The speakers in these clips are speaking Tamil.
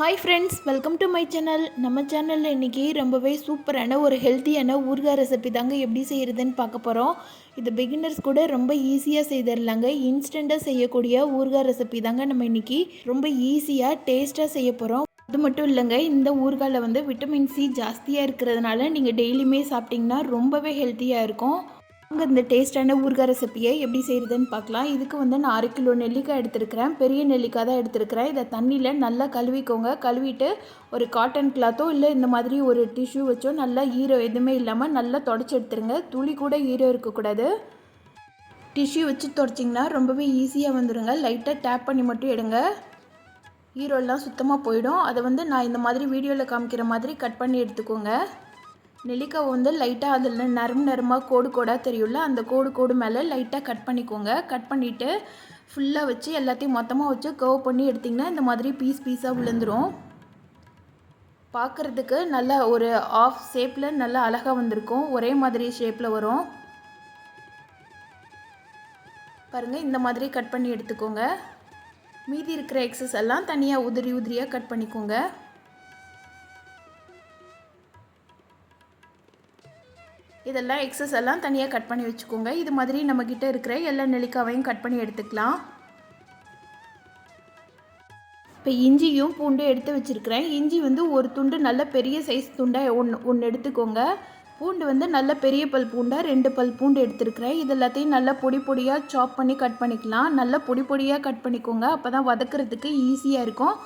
Hi friends welcome to my channel நம்ம சேனலில் இன்றைக்கி ரொம்பவே சூப்பரான ஒரு ஹெல்த்தியான ஊறுகாய் ரெசிபி தாங்க எப்படி செய்கிறதுன்னு பார்க்க போகிறோம் இது பிகினர்ஸ் கூட ரொம்ப ஈஸியாக செய்திடலாங்க. இன்ஸ்டண்ட்டாக செய்யக்கூடிய ஊறுகாய் ரெசிபி தாங்க நம்ம இன்றைக்கி ரொம்ப ஈஸியாக டேஸ்ட்டாக செய்ய போகிறோம் அது மட்டும் இல்லைங்க இந்த ஊறுகாயில் வந்து விட்டமின் சி ஜாஸ்தியாக இருக்கிறதுனால நீங்கள் டெய்லியுமே சாப்பிட்டிங்கன்னா ரொம்பவே ஹெல்த்தியாக இருக்கும். அங்கே இந்த டேஸ்டான ஊறுகாய் ரெசிப்பியை எப்படி செய்கிறதுன்னு பார்க்கலாம். இதுக்கு வந்து நான் அரை கிலோ நெல்லிக்காய் எடுத்துருக்கிறேன். பெரிய நெல்லிக்காய் தான் எடுத்துருக்கிறேன். இதை தண்ணியில் நல்லா கழுவிக்கோங்க. கழுவிட்டு ஒரு காட்டன் கிளாத்தோ இல்லை இந்த மாதிரி ஒரு டிஷ்யூ வச்சோ நல்லா ஈரம் எதுவுமே இல்லாமல் நல்லா தொடச்சி எடுத்துருங்க. துளி கூட ஈரம் இருக்கக்கூடாது. டிஷ்யூ வச்சு தொடச்சிங்கன்னா ரொம்பவே ஈஸியாக வந்துடுங்க லைட்டாக டேப் பண்ணி மட்டும் எடுங்க. ஈரோலாம் சுத்தமாக போயிடும். அதை வந்து நான் இந்த மாதிரி வீடியோவில் காமிக்கிற மாதிரி கட் பண்ணி எடுத்துக்கோங்க. நெல்லிக்காய் வந்து லைட்டாக அதில் நரம் நரமாக கோடு கோடாக தெரியும்ல அந்த கோடு கோடு மேலே லைட்டாக கட் பண்ணிக்கோங்க. கட் பண்ணிவிட்டு ஃபுல்லாக வச்சு எல்லாத்தையும் மொத்தமாக வச்சு கர்வ் பண்ணி எடுத்திங்கன்னா இந்த மாதிரி பீஸ் பீஸாக விழுந்துடும் பார்க்குறதுக்கு நல்லா ஒரு ஆஃப் ஷேப்பில் நல்லா அழகாக வந்திருக்கும். ஒரே மாதிரி ஷேப்பில் வரும். பாருங்கள் இந்த மாதிரி கட் பண்ணி எடுத்துக்கோங்க. மீதி இருக்கிற எக்ஸஸ் எல்லாம் தனியாக உதிரி உதிரியாக கட் பண்ணிக்கோங்க. இதெல்லாம் எக்ஸஸ் எல்லாம் தனியாக கட் பண்ணி வச்சுக்கோங்க. இது மாதிரி நம்மக்கிட்ட இருக்கிற எல்லா நெல்லிக்காவையும் கட் பண்ணி எடுத்துக்கலாம். இப்போ இஞ்சியும் பூண்டும் எடுத்து வச்சுருக்கிறேன். இஞ்சி வந்து ஒரு துண்டு நல்ல பெரிய சைஸ் துண்டாக ஒன்று ஒன்று எடுத்துக்கோங்க. பூண்டு வந்து நல்ல பெரிய பல் பூண்டாக ரெண்டு பல் பூண்டு எடுத்துருக்கிறேன். இது எல்லாத்தையும் நல்லா பொடி பொடியாக சாப் பண்ணி கட் பண்ணிக்கலாம். நல்லா பொடி பொடியாக கட் பண்ணிக்கோங்க. அப்போ தான் வதக்கிறதுக்கு ஈஸியாக இருக்கும்.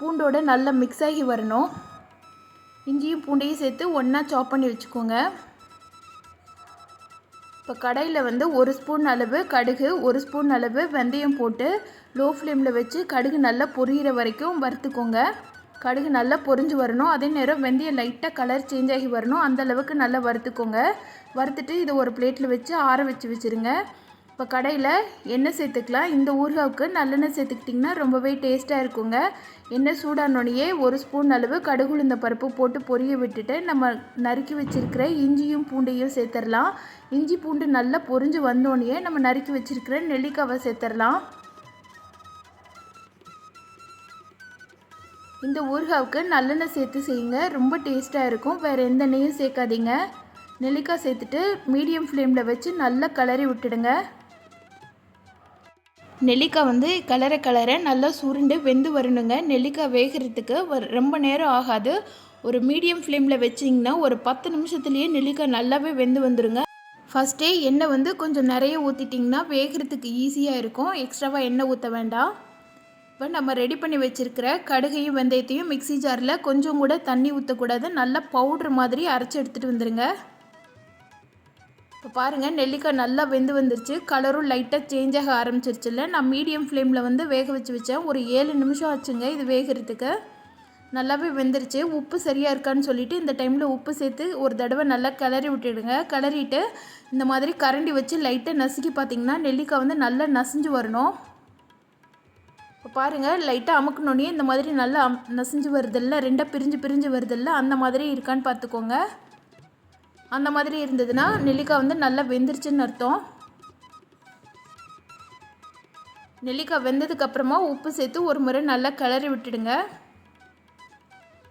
பூண்டோட நல்லா மிக்ஸ் ஆகி வரணும். இஞ்சியும் பூண்டையும் சேர்த்து ஒன்றா சாப் பண்ணி வச்சுக்கோங்க. இப்போ கடையில் வந்து ஒரு ஸ்பூன் அளவு கடுகு ஒரு ஸ்பூன் அளவு வெந்தயம் போட்டு லோ ஃப்ளேமில் வச்சு கடுகு நல்லா பொரியிற வரைக்கும் வறுத்துக்கோங்க. கடுகு நல்லா பொரிஞ்சு வரணும். அதே நேரம் வெந்தயம் லைட்டாக கலர் சேஞ்ச் ஆகி வரணும். அந்த அளவுக்கு நல்லா வறுத்துக்கோங்க. வறுத்துட்டு இதை ஒரு பிளேட்டில் வச்சு ஆற வச்சு வச்சுருங்க. இப்போ கடையில் எண்ணெய் சேர்த்துக்கலாம். இந்த ஊறுகாவுக்கு நல்லெண்ணெய் சேர்த்துக்கிட்டிங்கன்னா ரொம்பவே டேஸ்ட்டாக இருக்குங்க. எண்ணெய் சூடானோடையே ஒரு ஸ்பூன் அளவு கடுகுளுந்த பருப்பு போட்டு பொரிய விட்டுட்டு நம்ம நறுக்கி வச்சுருக்கிற இஞ்சியும் பூண்டையும் சேர்த்துடலாம். இஞ்சி பூண்டு நல்லா பொரிஞ்சு வந்தோடனே நம்ம நறுக்கி வச்சுருக்கிற நெல்லிக்காவை சேர்த்துடலாம். இந்த ஊறுகாவுக்கு நல்லெண்ணெய் சேர்த்து செய்யுங்க. ரொம்ப டேஸ்ட்டாக இருக்கும். வேறு எந்த நெய்யும் சேர்க்காதீங்க. நெல்லிக்காய் சேர்த்துட்டு மீடியம் ஃப்ளேமில் வச்சு நல்லா கிளறி விட்டுடுங்க. நெல்லிக்காய் வந்து கலர கலர நல்லா சுருண்டு வெந்து வரணுங்க. நெல்லிக்காய் வேகிறதுக்கு ரொம்ப நேரம் ஆகாது. ஒரு மீடியம் ஃப்ளேமில் வச்சிங்கன்னா ஒரு பத்து நிமிஷத்துலேயே நெல்லிக்காய் நல்லாவே வெந்து வந்துடுங்க ஃபஸ்ட்டே எண்ணெய் வந்து கொஞ்சம் நிறைய ஊற்றிட்டிங்கன்னா வேகிறதுக்கு ஈஸியாக இருக்கும். எக்ஸ்ட்ராவாக எண்ணெய் ஊற்ற வேண்டாம். இப்போ நம்ம ரெடி பண்ணி வச்சுருக்கிற கடுகையும் வெந்தயத்தையும் மிக்சி ஜாரில் கொஞ்சம் கூட தண்ணி ஊற்றக்கூடாது நல்லா பவுட்ரு மாதிரி அரைச்சி எடுத்துகிட்டு வந்துடுங்க இப்போ பாருங்கள் நெல்லிக்காய் நல்லா வெந்து வந்துருச்சு. கலரும் லைட்டாக சேஞ்ச் ஆக ஆரம்பிச்சிருச்சுல்ல. நான் மீடியம் ஃப்ளேமில் வந்து வேக வச்சு வச்சேன். ஒரு ஏழு நிமிஷம் ஆச்சுங்க இது வேகிறதுக்கு. நல்லாவே வெந்துருச்சு. உப்பு சரியாக இருக்கான்னு சொல்லிவிட்டு இந்த டைமில் உப்பு சேர்த்து ஒரு தடவை நல்லா கிளறி விட்டுடுங்க. கிளறிட்டு இந்த மாதிரி கரண்டி வச்சு லைட்டாக நசுக்கி பார்த்திங்கன்னா நெல்லிக்காய் வந்து நல்லா நசிஞ்சு வரணும். இப்போ பாருங்கள் லைட்டாக அமுக்கணுன்னே இந்த மாதிரி நல்லா நசிஞ்சு வருதில்ல ரெண்டாக பிரிஞ்சு பிரிஞ்சு வருதில்ல அந்த மாதிரி இருக்கான்னு பார்த்துக்கோங்க. அந்த மாதிரி இருந்ததுன்னா நெல்லிக்காய் வந்து நல்லா வெந்துருச்சுன்னு அர்த்தம். நெல்லிக்காய் வெந்ததுக்கப்புறமா உப்பு சேர்த்து ஒரு முறை நல்லா கிளறி விட்டுடுங்க.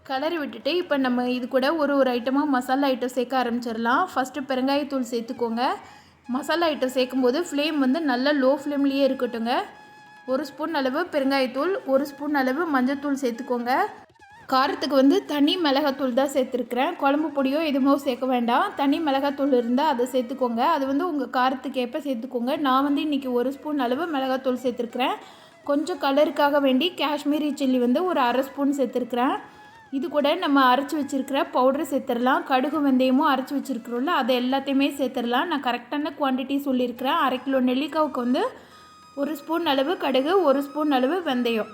கிளறி விட்டுட்டு இப்போ நம்ம இது கூட ஒரு ஒரு ஐட்டமாக மசாலா ஐட்டம் சேர்க்க ஆரம்பிச்சிடலாம். ஃபஸ்ட்டு பெருங்காயத்தூள் சேர்த்துக்கோங்க. மசாலா ஐட்டம் சேர்க்கும்போது ஃப்ளேம் வந்து நல்லா லோ ஃப்ளேம்லேயே இருக்கட்டுங்க ஒரு ஸ்பூன் அளவு பெருங்காயத்தூள் ஒரு ஸ்பூன் அளவு மஞ்சத்தூள் சேர்த்துக்கோங்க. காரத்துக்கு வந்து தனி மிளகாத்தூள் தான் சேர்த்துருக்குறேன். குழம்பு பொடியோ எதுவுமோ சேர்க்க வேண்டாம். தனி மிளகாத்தூள் இருந்தால் அதை சேர்த்துக்கோங்க. அது வந்து உங்கள் காரத்துக்கேற்ப சேர்த்துக்கோங்க. நான் வந்து இன்றைக்கி ஒரு ஸ்பூன் அளவு மிளகாத்தூள் சேர்த்துருக்குறேன். கொஞ்சம் கலருக்காக வேண்டி காஷ்மீரி சில்லி வந்து ஒரு அரை ஸ்பூன் சேர்த்துருக்குறேன். இது கூட நம்ம அரைச்சி வச்சுருக்கிற பவுடர் சேர்த்துடலாம். கடுகு வெந்தயமும் அரைச்சி வச்சுருக்குறோம்ல அதை எல்லாத்தையுமே சேர்த்துடலாம். நான் கரெக்டான குவான்டிட்டி சொல்லியிருக்கிறேன். அரை கிலோ நெல்லிக்காவுக்கு வந்து ஒரு ஸ்பூன் அளவு கடுகு ஒரு ஸ்பூன் அளவு வெந்தயம்.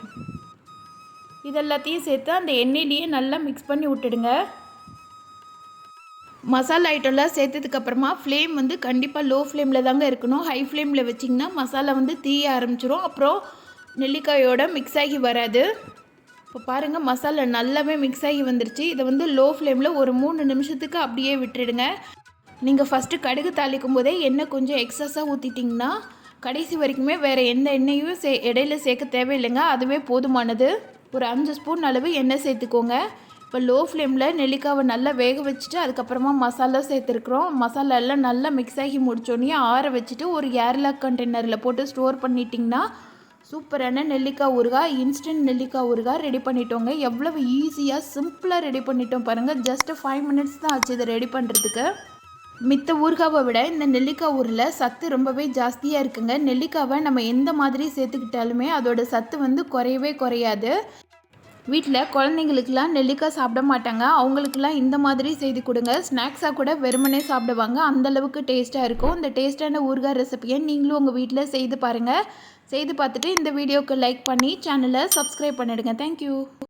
இதெல்லாத்தையும் சேர்த்து அந்த எண்ணெயிலேயே நல்லா மிக்ஸ் பண்ணி விட்டுடுங்க. மசாலா ஐட்டம்லாம் சேர்த்ததுக்கப்புறமா ஃப்ளேம் வந்து கண்டிப்பாக லோ ஃப்ளேமில் தாங்க இருக்கணும். ஹை ஃப்ளேமில் வச்சிங்கன்னா மசாலா வந்து தீய ஆரம்பிச்சிரும். அப்புறம் நெல்லிக்காயோட மிக்ஸ் ஆகி வராது. இப்போ பாருங்கள் மசாலா நல்லாவே மிக்ஸ் ஆகி வந்துருச்சு. இதை வந்து லோ ஃப்ளேமில் ஒரு மூணு நிமிஷத்துக்கு அப்படியே விட்டுடுங்க. நீங்கள் ஃபஸ்ட்டு கடுகு தாளிக்கும் போதே எண்ணெய் கொஞ்சம் எக்ஸஸாக ஊற்றிட்டிங்கன்னா கடைசி வரைக்குமே வேறு எந்த எண்ணெயும் சே இடையில சேர்க்க தேவையில்லைங்க. அதுவே போதுமானது. ஒரு அஞ்சு ஸ்பூன் அளவு எண்ணெய் சேர்த்துக்கோங்க. இப்போ லோ ஃப்ளேமில் நெல்லிக்காவை நல்லா வேக வச்சுட்டு அதுக்கப்புறமா மசாலா சேர்த்துருக்குறோம். மசாலா எல்லாம் நல்லா மிக்ஸ் ஆகி முடித்தோடனே ஆற வச்சுட்டு ஒரு ஏர்லாக் கண்டெய்னரில் போட்டு ஸ்டோர் பண்ணிட்டிங்கன்னா சூப்பரான நெல்லிக்காய் ஊறுகாய் இன்ஸ்டன்ட் நெல்லிக்காய் ஊறுகாய் ரெடி பண்ணிட்டோங்க. எவ்வளவு ஈஸியாக சிம்பிளாக ரெடி பண்ணிட்டோம் பாருங்கள் ஜஸ்ட் ஃபைவ் மினிட்ஸ் தான் ஆச்சு இதை ரெடி பண்ணுறதுக்கு மித்த ஊறுகாவை விட இந்த நெல்லிக்காய் ஊரில் சத்து ரொம்பவே ஜாஸ்தியாக இருக்குங்க. நெல்லிக்காவை நம்ம எந்த மாதிரி சேர்த்துக்கிட்டாலுமே அதோட சத்து வந்து குறையவே குறையாது. வீட்டில் குழந்தைங்களுக்கெல்லாம் நெல்லிக்காய் சாப்பிட மாட்டாங்க. அவங்களுக்கெல்லாம் இந்த மாதிரி செய்து கொடுங்க. ஸ்நாக்ஸாக கூட வெறுமனே சாப்பிடுவாங்க. அந்தளவுக்கு டேஸ்ட்டாக இருக்கும். இந்த டேஸ்ட்டான ஊறுகாய் ரெசிபியை நீங்களும் உங்கள் வீட்டில் செய்து பாருங்கள் செய்து பார்த்துட்டு இந்த வீடியோவுக்கு லைக் பண்ணி சேனலை சப்ஸ்கிரைப் பண்ணிடுங்க. தேங்க்யூ